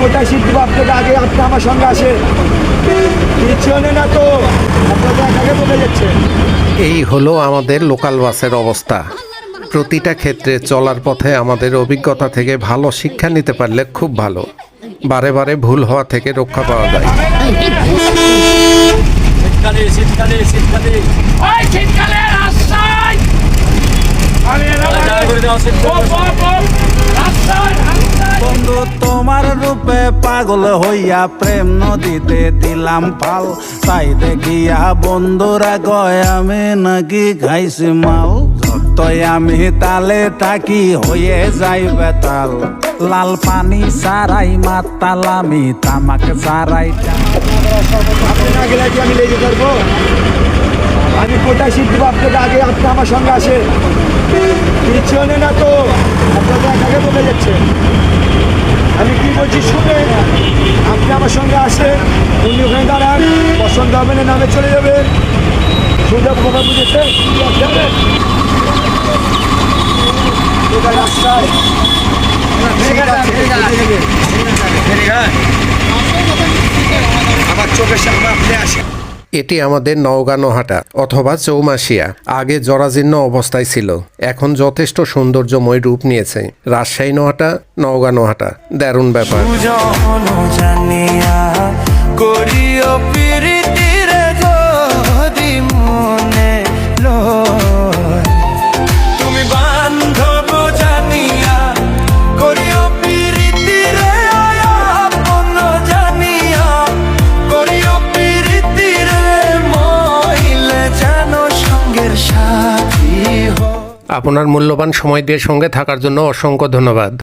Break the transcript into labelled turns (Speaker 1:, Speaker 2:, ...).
Speaker 1: কোথায় সিট আপনাকে আগে আপনি আমার সঙ্গে আসে। পিছনে না তো। আপনাকে একাকে বলে যাচ্ছে।
Speaker 2: এই হলো আমাদের লোকাল বাসের অবস্থা। প্রতিটা ক্ষেত্রে চলার পথে আমাদের অভিজ্ঞতা থেকে ভালো শিক্ষা নিতে পারলে খুব ভালো। বারে বারে ভুল হওয়া থেকে রক্ষা পাওয়া যায়।
Speaker 1: শীতকালে শীতকালে শীতকালে।
Speaker 3: রাস্তায়
Speaker 4: বন্ধু, তোমার রূপে পাগল হইয়া প্রেম নদীতে দিলাম ফাল তাই দেখিয়া বন্ধুরা গয় আমি নাকি খাইছি মাল? তই আমি তালে থাকি, হয়ে যাই বেতাল। লাল পানি সারাই মাতাল, আমি তামাক সারাই
Speaker 1: আমি লেগে পারব আমি আগে আপনি আমার সঙ্গে আসে পিছনে না তো। আপনাকে একাকে বলে যাচ্ছে। কি শুনে আপনি আমার সঙ্গে আসেন, উনি ওখানে দাঁড়ান হবে না নামে চলে যাবে সুন্দর কথা বুঝেছে এটা রাস্তায় আমার চোখের সামনে আপনি আসেন।
Speaker 2: এটি আমাদের নওগাঁ নহাটা অথবা চৌমাসিয়া। আগে জরাজীর্ণ অবস্থায় ছিল। এখন যথেষ্ট সৌন্দর্যময় রূপ নিয়েছে। রাজশাহী নহাটা নওগাঁ নহাটা দারুণ ব্যাপার। আপনার মূল্যবান সময় দিয়ে সঙ্গে থাকার জন্য অসংখ্য ধন্যবাদ।